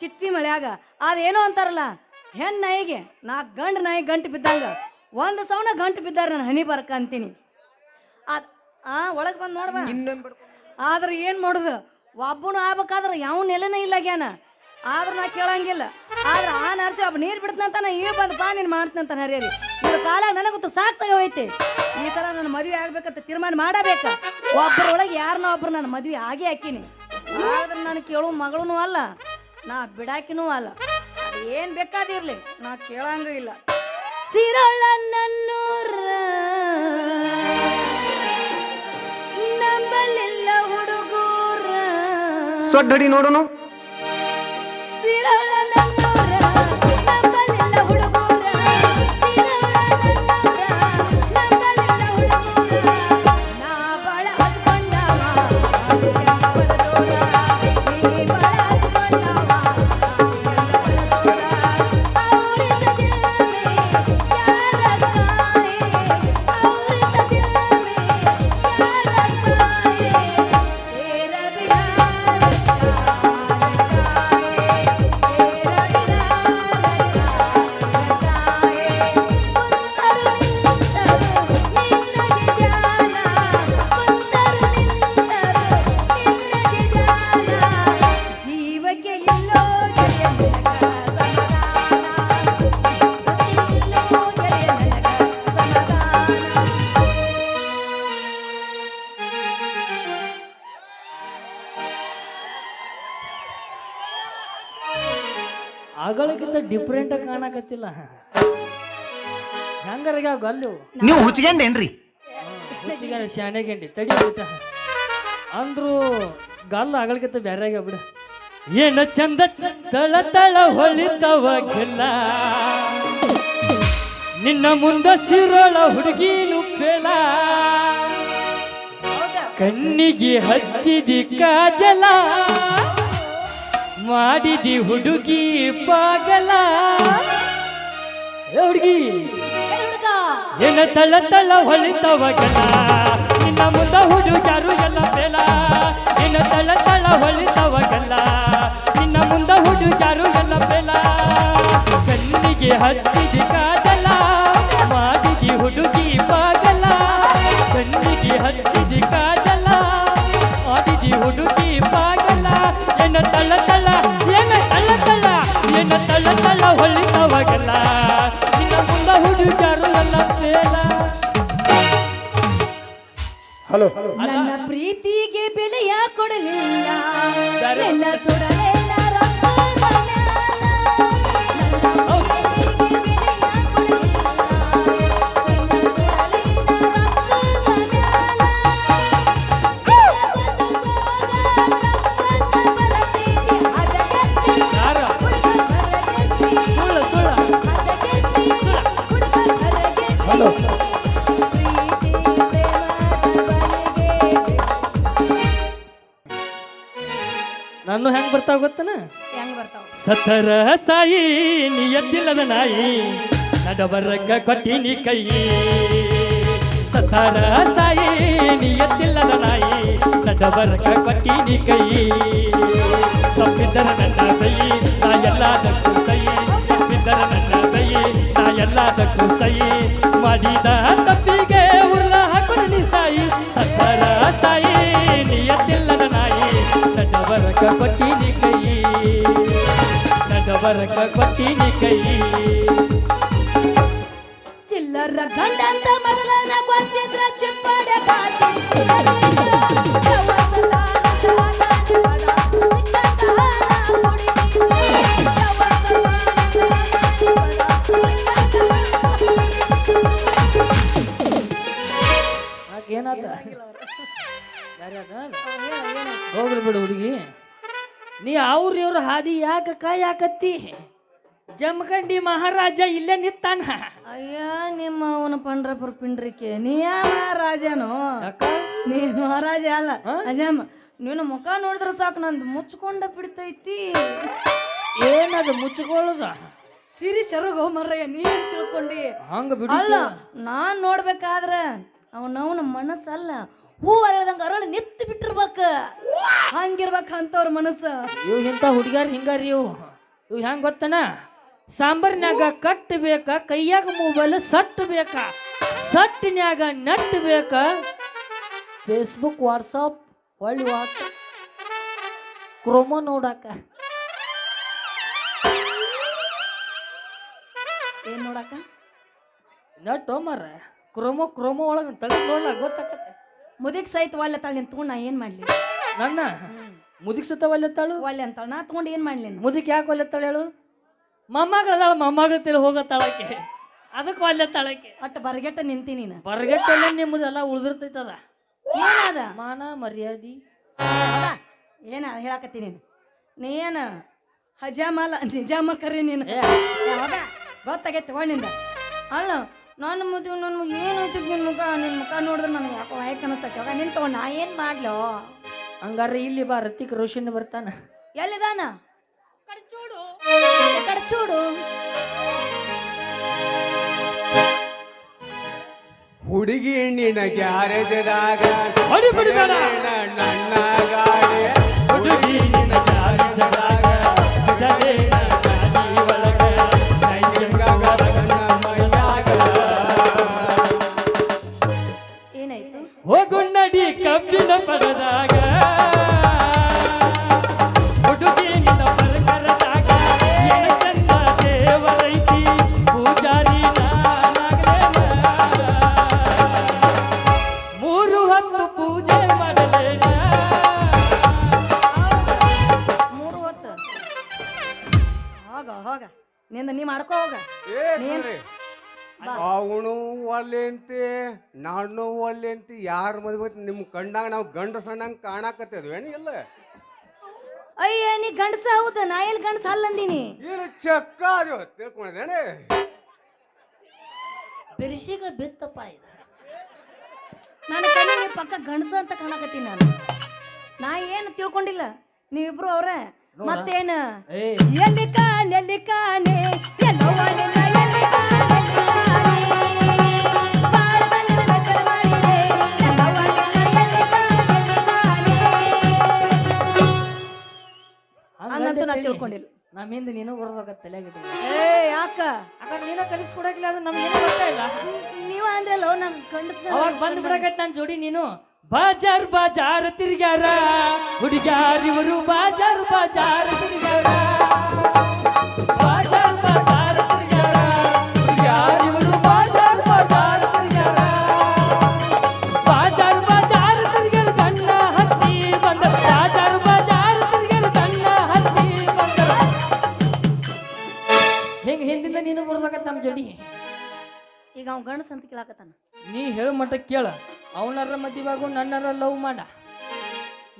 ಚಿಟ್ಟಿ ಮಳ್ಯಾಗ. ಅದೇನೋ ಅಂತಾರಲ್ಲ ಹೆಣ್ಣು ನಾಯಿಗೆ ನಾಲ್ಕು ಗಂಡು ನಾಯಿ ಗಂಟು ಬಿದ್ದಂಗ. ಒಂದು ಸೌನ ಗಂಟು ಬಿದ್ದಾರೆ ನಾನು ಹನಿ ಬರಕ ಅಂತೀನಿ. ಅದು ಆ ಒಳಗೆ ಬಂದು ನೋಡ್ಬ ಆದ್ರೆ ಏನು ಮಾಡೋದು? ಒಬ್ಬನು ಆಗ್ಬೇಕಾದ್ರೆ ಯಾವ ನೆಲೆನೇ ಇಲ್ಲ ಗ್ಯಾನ ಆದ್ರೆ ನಾ ಕೇಳಂಗಿಲ್ಲ. ಆದ್ರೆ ಆ ನರ್ಸಿ ಒಬ್ಬ ನೀರು ನಾ ಈ ಬಂದು ಬಾ ನೀನು ಮಾಡ್ತಂತ ಹರಿಯರಿ. ಇವ್ರ ಕಾಲ ನನಗೊತ್ತು ಸಾಕು ಹೋಯ್ತಿ ಈ ಥರ ನನ್ನ ಮದುವೆ ಆಗ್ಬೇಕಂತ ತೀರ್ಮಾನ ಮಾಡಬೇಕ. ಒಬ್ಬರೊಳಗೆ ಯಾರನ್ನ ಒಬ್ರು ನನ್ನ ಮದುವೆ ಆಗೇ ಹಾಕಿನಿ. ಆದ್ರೆ ನಾನು ಕೇಳೋ ಮಗಳೂ ಅಲ್ಲ. ನಾ ಬಿಡಾಕಿನೂ ಅಲ್ಲ. ಏನು ಬೇಕಾದಿರ್ಲಿ ನಾ ಕೇಳಂಗೂ ಇಲ್ಲ. ಸಿರಳ ನನ್ನೂರ ನಂಬಲಿಲ್ಲ ಹುಡುಗೂರ. ಸೊಡ್ಡಡಿ ನೋಡೋನು? ಡಿಫ್ರೆಂಟ್ ಕಾಣಕತ್ತಿಲ್ಲ ಹೆಂಗಾರ ಗಲ್ಲು. ನೀವು ಹುಚ್ಕೊಂಡೇನ್ರಿ ಹುಚ್ಚಿಗೆ ಶಾನೆಗೆಂಡಿ ತಡಿ ಅಂದ್ರು ಗಲ್ಲು ಆಗಲ್ಕತ್ತ ಬೇರೆ ಬಿಡ. ಏನ ಚಂದ ತಳ ತಳ ಹೊಳಿತವ ಗೆಲ್ಲ. ನಿನ್ನ ಮುಂದ ಸಿರೋಳ ಹುಡುಗಿ ಬೇಲ ಹೌದಾ? ಕಣ್ಣಿಗೆ ಹಚ್ಚಿದಿ ಕಾಜಲ. ಮಾಡಿದಿ ಹುಡುಗಿ ಪಾಗಲ. ಹುಡುಗಿ? ಏನ ತಳ ತಳ ಹೊಳಿತವ ಗೆಲ್ಲ ನಿನ್ನ ಮುಂದ ಹುಡುಗಾರು ಎಲ್ಲ ಬೇಲ. ಏನ ತಳ ತಳ ಹೊಳಿತವ ಗೆಲ್ಲ ನಿನ್ನ ಮುಂದ ಹುಡುಗಾರು ಎಲ್ಲ ಬೇಲ. ಕಣ್ಣಿಗೆ ಹತ್ತಿದ ಕಾಜಲ ಮಾಡಿದಿ ಹುಡುಗಿ ಪಾಗಲ ಕಣ್ಣಿಗೆ ಹತ್ತಿದ ಕಾಜಲ ಮಾಡಿದಿ ಹುಡುಗಿ ಪಾಗಲ ಏನ ತಳ ತಳ ಏನ ತಳ ತಳ ಏನ ತಳ ತಳ ಹೊಳಿತವ ಹಲೋ. ನನ್ನ ಪ್ರೀತಿಗೆ ಬೆಲೆಯ ಕೊಡಲಿಲ್ಲ. ಸುಡಲೇ ನಿನ್ನ ಸುಡಲೇನ ಬರ್ತಾವ ಗೊತ್ತನ? ಹೆಂಗ್ ಬರ್ತಾವ? ಸತರ ಸಾಯಿ ನೀ ಎದ್ದಿಲ್ಲದ ನಾಯಿ ನಡಬರಗ ಕೊಟ್ಟಿನಿ ಕೈ. ಸತರ ಸಾಯಿ ನೀ ಎದ್ದಿಲ್ಲದ ನಾಯಿ ನಡಬರಗ ಕೊಟ್ಟಿನಿ ಕೈ. ತಪ್ಪಿದ್ದರ ನನ್ನ ಕೈ ನಾ ಎಲ್ಲದಕ್ಕೂ ಕೈ ತಪ್ಪಿದ್ದರ ನನ್ನ ಕೈ ನಾ ಎಲ್ಲದಕ್ಕೂ ಕೈ ಮಾಡಿದ ತಪ್ಪಿಗೆ ನಡಬರಗ ಕೊಟ್ಟಿನಿ ಕೈ. ಚಿಲ್ಲರ ಗಂಡ ಮೊದಲನ ಗೊತ್ತಿದ್ರ ಚಿಪ್ಪಡ ಏನಾತ? ಹೋಗ್ರಿ ಬಿಡು ಹುಡುಗಿ. ನೀ ಅವ್ರ ಇವ್ರ ಹಾದಿ ಯಾಕ ಕಾಯಾಕತ್ತಿ? ಜಮಖಂಡಿ ಮಹಾರಾಜ ಇಲ್ಲೇ ನಿತ್ತಾನ ಅಯ್ಯ ನಿಮ್ಮ ಅವನ ಪಂಡ್ರಪುರ ಪಿಂಡ್ರಿಕೆ. ನೀ ಮಹಾರಾಜನು ರಾಜನೋ? ಅಕ್ಕ ನೀ ಮಹಾರಾಜ ಅಲ್ಲ. ಹಾ? ಅಜಮ್ಮ ನೀನು ಮುಖ ನೋಡಿದ್ರೆ ಸಾಕು ನಂದು ಮುಚ್ಕೊಂಡ ಬಿಡ್ತೈತಿ. ಏನದು ಮುಚ್ಕೊಳ್ಳೋದು? ಸಿರಿ ಚರಗ ಮರ್ರಯ್ಯ ನೀನ್ ತಿಳ್ಕೊಂಡಿ? ಹಂಗ ಬಿಡು ಅಲ್ಲ ನಾನ್ ನೋಡ್ಬೇಕಾದ್ರ ಅವನವನ ಮನಸ್ಸಲ್ಲ. ಹೂ ಅರಳದಂಗ ಅರಳು ನಿತ್ತು ಬಿಟ್ಟಿರ್ಬೇಕ. ಹಂಗಿರ್ಬೇಕ ಅಂತವ್ರ ಮನಸ್ಸು. ಇವ್ ಇಂಥ ಹುಡುಗ್ಯಾರ ಹಿಂಗಾರಿ ಇವು. ಇವ್ ಹೆಂಗ್ ಗೊತ್ತನ? ಸಾಂಬಾರ್ನ್ಯಾಗ ಕಟ್ ಬೇಕ ಕೈಯಾಗ ಮೊಬೈಲ್ ಸಟ್ ಬೇಕ ಸಟ್ಟಿನ್ಯಾಗ ನೆಟ್ ಬೇಕ ಫೇಸ್ಬುಕ್ ವಾಟ್ಸಪ್ ಒಳ್ಳೆ ವಾಟ್ ಕ್ರೋಮೋ ನೋಡಾಕ. ಏನ್ ನೋಡಾಕ? ನೆಟ್ ಮರ. ಕ್ರೋಮೋ ಕ್ರೋಮೋ ಒಳಗೆ ತೆಗೆದು ನೋಡ್ಲ, ಗೊತ್ತಾಕತ್ತೆ. ಮುದಿಕ್ ಸಹಿತ ಒಲ್ಲೆ ತಾಳ ನೀನ್ ತಗೊಂಡ್ ನಾ ಏನ್ ಮಾಡ್ಲಿ? ನನ್ನ? ಮುದಿಕ್ ಸುತ್ತ ಒಲ್ಲೆತ್ತಾಳು ಒಲ್ಲೆ ಅಂತಾಳ ನಾ ತಗೊಂಡ್ ಏನ್ ಮಾಡ್ಲಿ ಮುದಿಕ್ ಯಾಕೆ ಒಲ್ಲೆತ್ತಾಳು ಹೇಳು? ಮೊಮ್ಮಗಳದಾಳ ಮೊಮ್ಮಗಳ ತಿಳಿ ಹೋಗತ್ತಾಳಕ್ಕೆ ಅದಕ್ಕೆ ಒಲ್ಲೆತ್ತಾಳಕ್ಕೆ ಒಟ್ಟ ಬರಗೆಟ್ಟ ನಿಂತಿ ನೀನು. ಬರಗಟ್ಟೆಲ್ಲ ನಿಮ್ಮದೆಲ್ಲ ಉಳಿದಿರ್ತೈತದ. ಏನದ? ಮಾನ ಮರ್ಯಾದಿ? ಏನ ಹೇಳಾಕತ್ತಿ ನೀನು? ನೀನು ಹಜಾಮಲ್ಲ ನಿಜಾಮ ಕರಿ ನೀನು ಗೊತ್ತಾಗೈತೆ ಒಳ್ಳಿಂದ ಅಲ್ಲ ನನ್ನ ಮದುವೆ ನನ್ನ ಏನಾಯ್ತು ನಿನ್ನ ಮುಖ? ನಿನ್ನ ಮುಖ ನೋಡಿದ್ರೆ ನನಗೆ ಯಾಕೋ ವಾಯಕ್ ಅನಿಸ್ತೈತೆ ಅವಾಗ ನಿನ್ ತಗೊಂಡು ನಾ ಏನು ಮಾಡ್ಲೋ? ಹಂಗಾರೆ ಇಲ್ಲಿ ಬಾ ರತಿಕ್ ರೋಷನ್ ಬರ್ತಾನ. ಎಲ್ಲಿದಾನ? ಕಡ್ಚೂಡು ಕಡ್ಚೂಡು ಹುಡುಗಿ ಹೆಣ್ಣಿನ ಗ್ಯಾರೇಜದಾಗ ಹೊಡಿ ಬಿಡ್ಬೇಡ. ಹುಡುಗಿ ನಿನ್ನ ಗ್ಯಾರೇಜದಾಗ. পরদা ನಿಮ್ ಕಂಡಾಗ ನಾವು ಗಂಡ ಸಣ್ಣಂಗ್ ಕಾಣಾಕತ್ತೇದ್ವಿ ಏನು ಇಲ್ಲ? ಅಯ್ಯ ನೀ ಗಂಡಸ ಹೌದ? ನಾ ಎಲ್ಲಿ ಗಂಡಸ ಅಲ್ಲಂದಿನಿ ಏನು ಚಕ್ಕ ಅದು? ತಿಳ್ಕೊಂಡಿದ್ದೇನೆ ಬಿರ್ಸಿಗ ಬಿತ್ತಪ್ಪ ಇದು. ನನ್ನ ಕಣ್ಣಿಗೆ ಪಕ್ಕ ಗಂಡಸ ಅಂತ ಕಾಣಕತ್ತೀನಿ ನಾನು. ನಾ ಏನು ತಿಳ್ಕೊಂಡಿಲ್ಲ? ನೀವಿಬ್ರು ಅವ್ರೆ. ಮತ್ತೇನು? ಎಲ್ಲಿ ಕಾಣೆ ಎಲ್ಲಿ ಕಾಣೆ? ಎಲ್ಲವ್ವ ಕಾಣೆ? ಹಂಗಂತೂ ತಿಳ್ಕೊಂಡಿಲ್ಲ. ನಮ್ಮ ಹಿಂದೆ ನೀನು ಬರೋದಾಗ ತಲೆಯಾಗಿದೆ ಏ ಯಾಕ? ಅಕ್ಕ ನೀನ ಕಲಿಸ್ಕೊಡಕ್ಲ ಅದು ನಮ್ಗೆ ಏನೂ ಗೊತ್ತೇ ಇಲ್ಲ. ನೀವ ಅಂದ್ರಲ್ಲ ನಮ್ ಗಂಡಸ ಅವಾಗ ಬಂದು ಬಿಡಕತ್ ನನ್ ಜೋಡಿ ನೀನು. ಬಾಜಾರ್ ಬಾಜಾರ್ ತಿರ್ಗ್ಯಾರ. ಹುಡುಗ್ಯಾರ ಇವರು ಬಾಜಾರ್ ಬಾಜಾರ್ ತಿರ್ಗ್ಯಾರ. ಈಗ ಅವ್ ಗಂಡಸ ಅಂತ ಕೇಳಾಕತ್ತಾನ. ನೀ ಹೇಳ ಮಟ್ಟ ಕೇಳ ಅವನರ ಮದಿವಾಗು ನನ್ನರ ಲವ್ ಮಾಡ.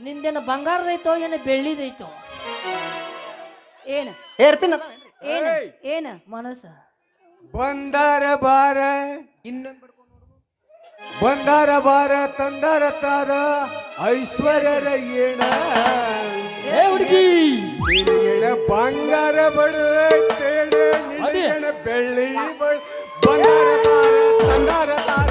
ನಿಂದೇನ ಬಂಗಾರದೈತೋ ಏನ ಬೆಳ್ಳಿದೈತೋ ಏನ? ಏರ್ಪಿನ್ ಅದ ಏನ? ಏಯ್! ಏನ? ಮನಸ್ಸ ಬಂದಾರ ಬಾರ ಇನ್ನೊಂದು ಬಂದಾರ ಬಾರ ತಂದಾರ ತಾರ ಐಶ್ವರ್ಯರ ಏಣ ಏ ಹುಡುಗಿ! ಬಂಗಾರ ಬಡ ಬೆಳ್ಳಿ ಬಡ ಬಂದಾರ ಬಾರ ತಂದಾರ ತಾರ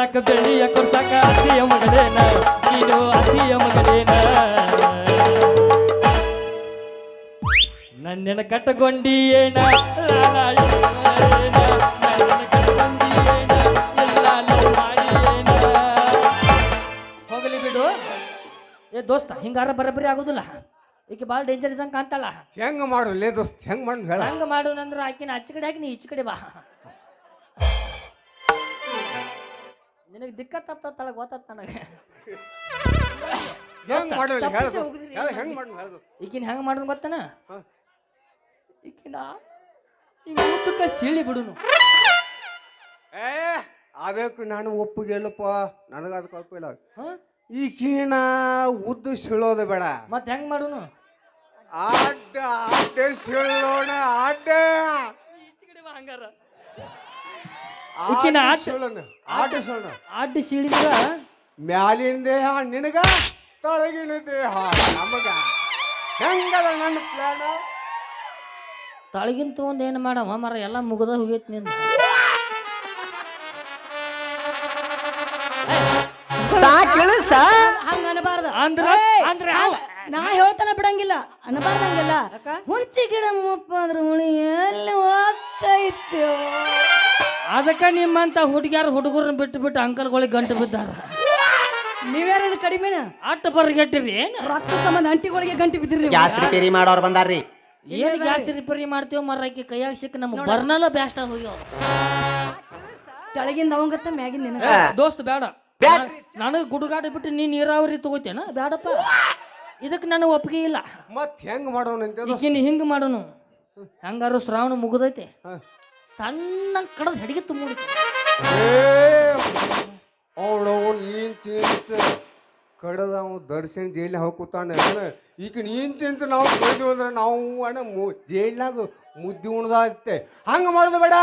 ಕೊಡ್ಸಾಕ ಬೆಳ್ಳಿಯ ಕೊಡ್ಸಾಕ ಅತ್ತಿಯ ಮಗಳೇನ? ನೀನು ಅತ್ತಿಯ ಮಗಳೇನ? ನನ್ನೆನ ಕಟ್ಟಗೊಂಡಿಯೇನ? ಹೋಗಲಿ ಬಿಡು. ಏ ದೋಸ್ತ ಹಿಂಗಾರ ಬರಬರಿ ಆಗುದಿಲ್ಲ. ಈಕೆ ಭಾಳ ಡೇಂಜರ್ ಇದ್ದಂಗೆ ಕಾಣ್ತಾಳ. ಹೆಂಗ್ ಮಾಡು ಲೇ ದೋಸ್ತ ಹೆಂಗ್ ಮಾಡು ಹೇಳ. ಹಂಗ ಮಾಡೋಣಂದ್ರ ಆಕಿನ ಆಚೆ ಕಡೆ ಹಾಕಿ ನೀ ಈಚೆ ಕಡೆ ಬಾ. ನಿನಗೆ ದಿಕ್ಕ ತಪ್ಪ ಗೊತ್ತಾತ ನನಗೆ. ಹೆಂಗ್ ಮಾಡು ಹೇಳ ತಪ್ಪಿಸಿ ಹೋಗುದ್ರಿ ಹೆಂಗ್ ಮಾಡು ಹೇಳ ದೋಸ್ತ್? ಈಕಿನ ಹೆಂಗ್ ಮಾಡೋಣ ಗೊತ್ತನ? ಹಾ. ಈಕಿನ ಊಟಕ್ಕ ಸೀಳಿ ಬಿಡುನು. ಏ ಅದಕ್ಕೆ ನಾನು ಒಪ್ಪಿಗೆಲ್ಲಪ್ಪ. ನನಗ ಅದಕ್ಕೆ ಒಪ್ಪಿಲ್ಲ ಹಾ? ಈಗಿನ ಉದ್ದು ಸೀಳೋದು ಬೇಡ. ಮತ್ತೆ ಹೆಂಗ್ ಮಾಡುನು? ಅಡ್ಡ ಅಡ್ಡ ಸೀಳೋಣ ಅಡ್ಡ ಹಂಗಾರ. ಆಟ ಈಕಿನ ಆಟ- ಸೀಳೋಣ ಆಟ ಸೀಳಿದ್ರ ಮ್ಯಾಲಿನ ದೇಹ ನಿನಗ ತಳಗಿನ ದೇಹ ನಮಗ. ಹೆಂಗದ ನನ್ನ ಪ್ಲಾನ್ ತಳಗಿನ ತಗೊಂಡ್ ಏನ್ ಮಾಡವ ಮರ ಎಲ್ಲ ಮುಗದ ಹೋಗೈತಿ ನಿನ್ ಸಾಕ್ ಇಳಿಸ ಹಂಗ ಅನಬಾರ್ದ. ಅಂದ್ರ ಅಂದ್ರ ನಾ ಹೇಳ್ತಾನ ಬಿಡಂಗಿಲ್ಲ ಅನಬಾರ್ದಂಗಿಲ್ಲ? ಹುಂಚಿ ಗಿಡ ಮುಪ್ಪ ಅಂದ್ರೆ ಹುಳಿ ಎಲ್ಲಿ ಹೋಗ್ತೈತೆ? ಅದಕ್ಕ ನಿಮ್ಮಂತ ಹುಡುಗ್ಯಾರ ಹುಡುಗರನ್ನ ಬಿಟ್ಟು ಬಿಟ್ಟು ಅಂಕಲ್ಗಳಿಗೆ ಗಂಟು ಬಿದ್ದಾರ? ನೀವ್ಯಾರ ಕಡಿಮೆ ಅಟ್ಟ ಬರ್ಗೆಟ್ಟಿರಿ ಏನ್? ರಕ್ತ ಸಂಬಂಧ ಅಂಟಿಗಳಿಗೆ ಗಂಟು ಬಿದ್ದಿರಿ ನೀವು. ಗ್ಯಾಸ್ ರಿಪೇರಿ ಮಾಡೋರು ಬಂದಾರ್ರಿ. ಏನ್ ಗ್ಯಾಸ್ ರಿಪೇರಿ ಮಾಡ್ತೀವಿ ಮರಕ್ಕೆ ಕೈಯಾಗ ಸಿಕ್ಕ ನಮ್ಮ ಬರ್ನಲ್ಲ ಬ್ಯಾಸ್ಟ್ ಹೋಗ್ಯಾವ. ತೆಳಗಿಂದ ಅವಂಗತ್ತ ಮ್ಯಾಗಿಂದ ನಿನಗ. ದೋಸ್ತ್ ಬೇಡ. ಬ್ಯಾಡ. ನನಗೆ ಗುಡುಗಾಡ ಬಿಟ್ಟು ನೀ ನೀರಾವರಿ ತಗೋತೇನ? ಬೇಡಪ್ಪ ಇದಕ್ಕೆ ನನಗೆ ಒಪ್ಪಿಗೆ ಇಲ್ಲ. ಮತ್ ಹೆಂಗ್ ಮಾಡೋಣ ಅಂತ ಈಗಿನ ಹಿಂಗ್ ಮಾಡೋನು? ಹಂಗಾರು ಶ್ರಾವಣ ಮುಗಿದೈತೆ. ಸಣ್ಣ ಕಡದ ಹೆಡಿಗೆ ಏ ಅವಳು ಕಡದ ಅವ ದರ್ಶನ್ ಜೈಲ್ ಹೋಗ್ತಾನೆ ಈಗ ನೀನ್ ಇಂಚ್ ನಾವು ಕಳೆದು ಅಂದ್ರೆ ನಾವು ಅಣ್ಣ ಜೈಲ್ನಾಗ ಮುದ್ದಿ ಉಣದಾಯ್ತೆ ಹಂಗ ಮಾಡ್ದ ಬೇಡ.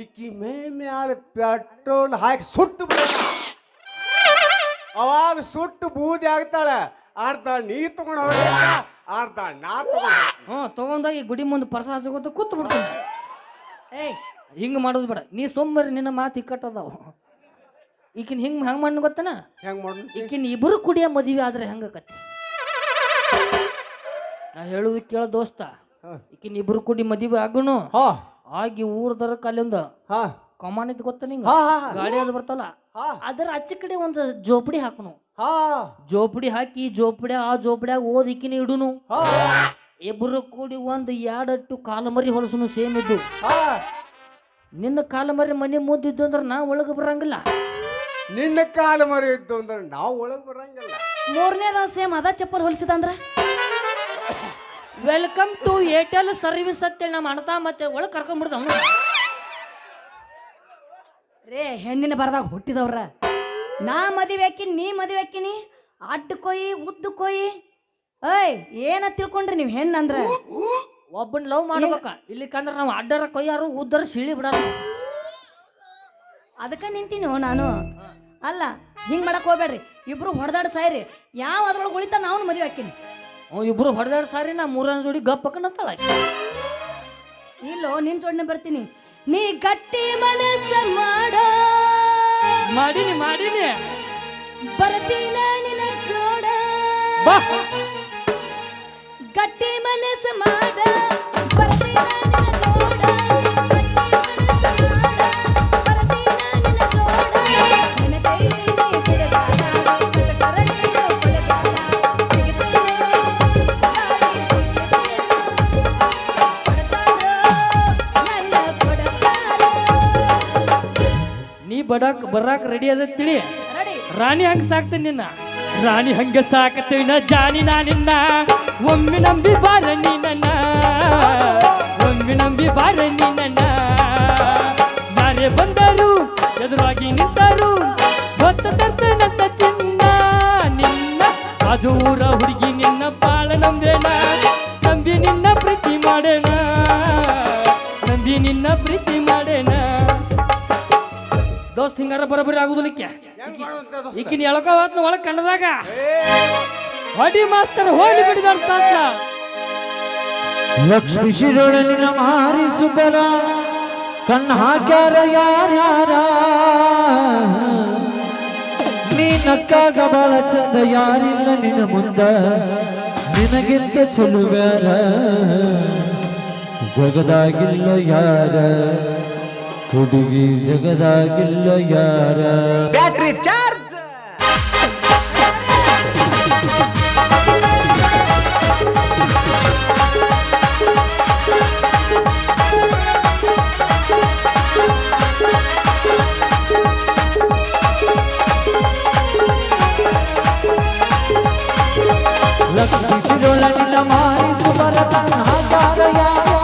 ಈಕಿ ಮೇ ಮ್ಯಾಲ ಪೆಟ್ರೋಲ್ ಹಾಕಿ ಸುಟ್ಟು ಬಿಡ ಅವಾಗ ಸುಟ್ಟು ಬೂದಿ ಆಗ್ತಾಳೆ. ಅರ್ಧ ನೀ ತಗೊಂಡು ಹೋಗಿ ಅರ್ಧ ನಾ ತಗೊಂಡ ಹ್ಞೂ ತಗೊಂಡಾಗ ಗುಡಿ ಮುಂದೆ ಪರ್ಸ ಕೂತ್ ಬಿಡ್ತೀನಿ ಏಯ್ ಹಿಂಗೆ ಮಾಡೋದು ಬೇಡ. ನೀ ಸೋಮವಾರ ನಿನ್ನ ಮಾತು ಇಕ್ಕಟ್ಟದಾವ. ಈಕಿನ ಹಿಂಗೆ ಹೆಂಗೆ ಮಾಡ್ ಗೊತ್ತನ? ಹೆಂಗ್ ಮಾಡ್ ಈಕಿನ ಇಬ್ಬರು ಕುಡಿಯ ಮದುವೆ ಆದ್ರೆ ಹೆಂಗಕತ್ತಿ ನಾ ಹೇಳುದು ಕೇಳ ದೋಸ್ತ. ಈಕಿನ ಇಬ್ಬರು ಕುಡಿ ಮದುವೆ ಆಗುನು ಹಾ. ಆಗಿ ಊರ್ದರ ಕಲ್ಲಿಂದ ಹಾ. ಕಮಾನ್ ಇದ್ ಗೊತ್ತ ನಿಂಗ? ಗಾಡಿ ಅದು ಬರ್ತಲ್ಲ. ಅದರ ಆಚೆ ಕಡೆ ಒಂದು ಜೋಪಡಿ ಹಾಕನು. ಹಾ. ಜೋಪಡಿ ಹಾಕಿ ಜೋಪಡಿ ಆ ಜೋಪಡಿಯಾಗ ಓದ್ ಈಕಿನ ಇಡುನು. ಇಬ್ಬರು ಕೂಡಿ ಒಂದು ಎರಡಟ್ಟು ಕಾಲಮರಿ ಹೊಲಸನು ಸೇಮ್ ಇದ್ದು. ಹಾ. ನಿನ್ನ ಕಾಲಮರಿ ಮನೆ ಮುದ್ದಿದ್ದು ಅಂದ್ರೆ ನಾ ಒಳಗೆ ಬರಂಗಿಲ್ಲ. ನಿನ್ನ ಕಾಲಮರಿ ಇದ್ದು ಅಂದ್ರೆ ನಾವು ಒಳಗೆ ಬರಂಗಿಲ್ಲ. ಮೂರನೇದ ಸೇಮ್ ಅದ ಚಪ್ಪಲ್ ಹೊಲಿಸಿದ ಅಂದ್ರ? ವೆಲ್ಕಮ್ ಟು ಏರ್ಟೆಲ್ ಸರ್ವಿಸ್ ಅಂತೇಳಿ ನಮ್ಮ ಅಣ್ಣ ಮತ್ತೆ ಒಳಗೆ ಕರ್ಕೊಂಡ್ಬಿಡ್ದ ಅವನು. ರೇ ಹೆಣ್ಣಿನ ಬರದಾಗ ಹುಟ್ಟಿದವ್ರ. ನಾ ಮದುವೆ ಹಾಕಿನಿ ನೀ ಮದುವೆ ಹಾಕಿನಿ ಅಡ್ಡ ಕೊಯಿ ಉದ್ದ ಕೊಯ್ಯಿ ಏಯ್ ಏನ ತಿಳ್ಕೊಂಡ್ರಿ ನೀವು ಹೆಣ್ಣಂದ್ರ? ಒಬ್ಬನ್ ಲವ್ ಮಾಡ್ಬೇಕ. ಇಲ್ಲಿ ಕಂದ್ರೆ ನಾವು ಅಡ್ಡರ ಕೊಯ್ಯಾರು ಉದ್ದರ ಸಿಳಿ ಬಿಡಾರ. ಅದಕ್ಕ ನಿಂತೀನಿ ನಾನು? ಅಲ್ಲ ಹಿಂಗ್ ಮಾಡಕ್ ಹೋಗ್ಬೇಡ್ರಿ. ಇಬ್ರು ಹೊಡೆದಾಡ ಸಾಯ್ರಿ. ಯಾವ ಅದ್ರೊಳಗೆ ಉಳಿತ ನಾವು ಮದುವೆ ಹಾಕಿನಿ. ಇಬ್ರು ಹೊಡೆದಾಡ್ ಸಾರಿ ನಾ ಮೂರನ ಜೋಡಿ ಗಪ್ ಹಾಕೊಂಡಂತಾಳ ಇಲ್ಲೋ ನಿನ್ ಜೋಡಿನ ಬರ್ತೀನಿ. ನೀ ಗಟ್ಟಿ ಮನಸ್ಸ ಮಾಡೋ. ಮಾಡಿನಿ ಮಾಡಿನಿ. ಬರ್ತೀನ ನಿನ್ನ ಜೋಡ. ಬಡಾಕ್ ಬರಾಕ್ ರೆಡಿ ಅದ ತಿಳಿ. ರಾಣಿ ಹಂಗ ಸಾಕ್ತೇನೆ ನಿನ್ನ. ರಾಣಿ ಹಂಗ ಸಾಕತೇನ ಜಾನಿ ನಾ ನಿನ್ನ. ಒಮ್ಮೆ ನಂಬಿ ಬಾರ ನೀ ನನ್ನ. ಒಮ್ಮೆ ನಂಬಿ ಬಾರ ನೀ ನನ್ನ. ಯಾರೇ ಬಂದರು ಎದುರಾಗಿ ನಿಂತರು. ಹೊತ್ತ ತರ್ತೇನಂತ ಚಿನ್ನ ನಿನ್ನ. ಅದು ಊರ ಹುಡುಗಿ ನಿನ್ನ ಬಾಳ ನಂಬೇನ. ನಂಬಿ ನಿನ್ನ ಪ್ರೀತಿ ಮಾಡೇನ ನಂಬಿ ನಿನ್ನ ಪ್ರೀತಿ ಮಾಡೇನ ದೋಸ್ತ್ ಹಿಂಗಾರ ಬರೋಬ್ಬರಿ ಆಗುದಿಲ್ಲಕ್ಕೆ ನಿಕ್ಕೆ? ಈಕಿನ ಎಳ್ಕೊ ಹೋತ್ನ ಒಳಗ್ ಕಂಡದಾಗ ಹೊಡಿ ಮಾಸ್ತರ್ ಹೋಗಿ ಬಿಡಿದಾರ ಸಾಕ. ಲಕ್ಷ್ಮಿ ಶಿರೋಳಿನ ಮಾರಿಸುತ್ತಲ ಕಣ್ಣ ಹಾಕ್ಯಾರ ಯಾರ್ಯಾರ? ನೀ ನಕ್ಕಾಗ ಬಾಳ ಚಂದ ಯಾರಿಲ್ಲ ನಿನ್ನ ಮುಂದ? ನಿನಗಿಂತ ಚಲುವ್ಯಾರ? ಜಗದಾಗಿಲ್ಲ ಯಾರ? जगदा जगदागिल्लो यार बैटरी चार्ज लक्ष्मी शिरोळनिल मारी सुवर्ण नागार यार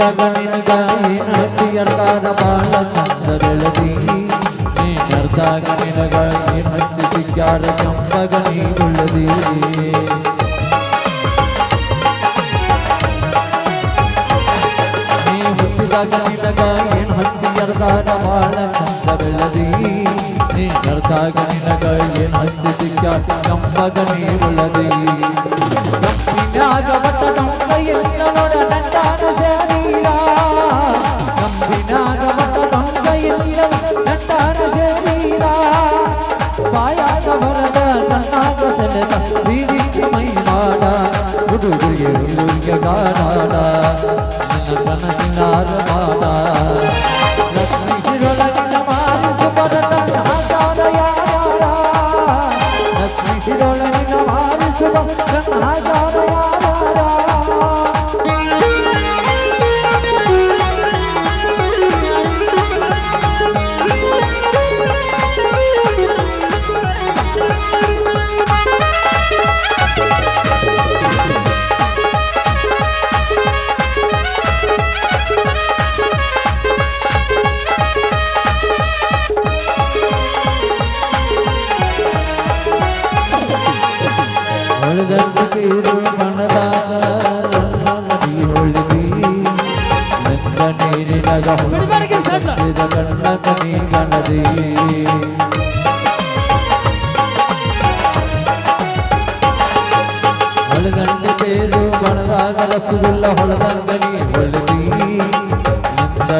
ನೋಡಿದಾಗ ನಿನಗ ಏನಾಚಿ ಅಂತಾರ ಬಾಳ ಚಂದರಳದಿ. ನೀನರ್ದಾಗ ನಿನಗ ಏನ್ ಹಚ್ಚಿ ಸಿಗ್ಯಾರ ಕೆಂಪಗ ನೀನುಳ್ಳದಿ ನೀ ಹುಟ್ಟಿದಾಗ ನಿನಗ ಹಚ್ಚಿ ಅರ್ಧಾರ ಬಾಳ ಚಂದರಳದಿ. ನೀನರ್ದಾಗ ನಿನಗ ಏನ್ ಹಚ್ಚಿ ಸಿಗ್ಯಾರ ಕೆಂಪಗ ನೀನುಳ್ಳದಿ ಾಗ ಬಟ್ಟ ಎಲ್ಲ ನೋಡ ನಂತಾನು சிங்கார மாடா சின்ன பண்ண சிங்கார மாடா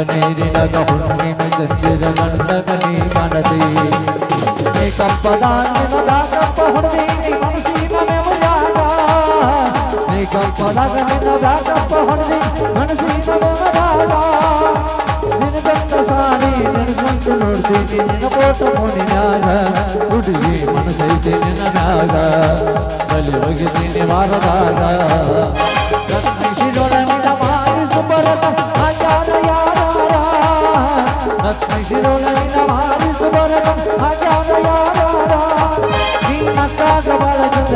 నిరినగహుని మిజందిర నందనని మనది నీ కంపదాన్ని నదాకపహుని నీ మనసీమ మేము జాగా నీ కంపదాన్ని నదాకపహుని మనసీమ మేము జాగా నిన్ను కంటసాని నిన్ను సంతు నోడ్తీని నిన్న పోటముని నాಗ గుడిగి మనసైతే నిన్న నాಗ ಬಲಿ ಹೋಗಿದ್ದೀನಿ ಮಾರದಾಗ ರತ್ನಿಶಿರೊಳಗಿನ ಮಾರಿಸು ಬರತ ಲಕ್ಷ್ಮಿರೊಳಗಿನ ಮಾರಿಸುವರನು ಅಜ್ಞಾನ ಯಾರ? ನಿನ್ನ ಕಾಗವಾಳ ನಿನ್ನ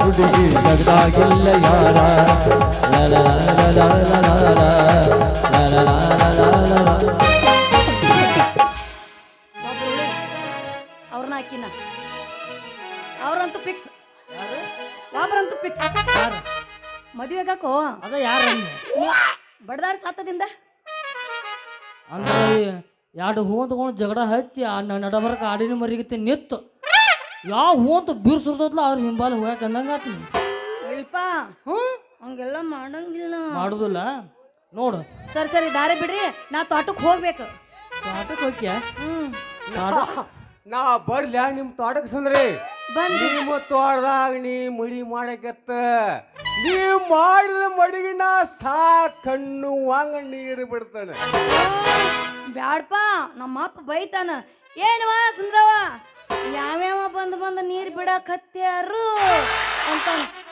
ಹುಡುಗಿ ಅವ್ರನ್ನ ಹಾಕಿನ ಅವ್ರಂತೂ ಫಿಕ್ಸ್ ಒಬ್ರಂತೂ ಫಿಕ್ಸ್ ಮದುವೆಗಾಕೋ ಅದ ಯಾರ ಬಡದಾಡ್ ಸಾತದಿಂದ? ಅಂದ್ರೆ ಎರಡು ಹೂ ತಗೊಂಡು ಜಗಳ ಹಚ್ಚಿ ಆ ನಡ ನಡಬರ್ಕ ಆಡಿನ ಮರಿಗಿತ್ತೆ ನಿತ್ತು. ಯಾವ ಹೂ ಅಂತ ಬೀರ್ಸುರ್ತದ್ಲ ಅವ್ರ ಹಿಂಬಾಲ ಹೋಗಕ್ಕೆ ಅಂದಂಗಾತಿ ಅಲ್ಪ ಹ್ಞೂ? ಹಂಗೆಲ್ಲ ಮಾಡಂಗಿಲ್ಲ. ಮಾಡುದಿಲ್ಲ. ನೋಡು. ಸರಿ ಸರಿ ದಾರಿ ಬಿಡ್ರಿ. ನಾ ತೋಟಕ್ಕೆ ಹೋಗ್ಬೇಕು. ಆಟಕ್ಕೆ ಹೋಗ್ಯ? ಹ್ಮ್. ನಾ ಬರ್ಲ ನಿಮ್ಮ ತೋಟಕ್ಕೆ ಸಂದ್ರಿ? ಬಂದ್ರಿ. ನಿಮ್ಮ ತೋಟದಾಗ ನೀ ಮಡಿ ಮಾಡಕತ್ತ. ನೀ ಮಾಡಿದ ಮಡಿಗಿನ ಸಾ ಕಣ್ಣು ವಾಂಗ ನೀರು ಬಿಡ್ತಾನೆ. ಬ್ಯಾಡ್ಪ ನಮ್ಮ ಅಪ್ಪ ಬೈತಾನ. ಏನವ ಸುಂದ್ರವ ಯಾವ್ಯಾವ ಬಂದು ಬಂದು ನೀರು ಬಿಡಕತ್ಯಾರು ಅಂತ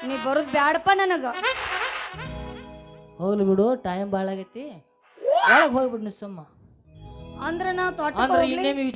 ನೀ ಬರೋದು ಬ್ಯಾಡಪ್ಪ ನನಗ. ಹೋಗ್ಲಿ ಬಿಡು ಟೈಮ್ ಭಾಳ ಆಗೈತಿ ಒಳಗೆ ಹೋಗ್ಬಿಡು ನೀ ಸುಮ್ಮ. ಅಂದ್ರೆ ನಾವು ತೋಟ ಅಂದ್ರೆ ಇನ್ನೇಮಿ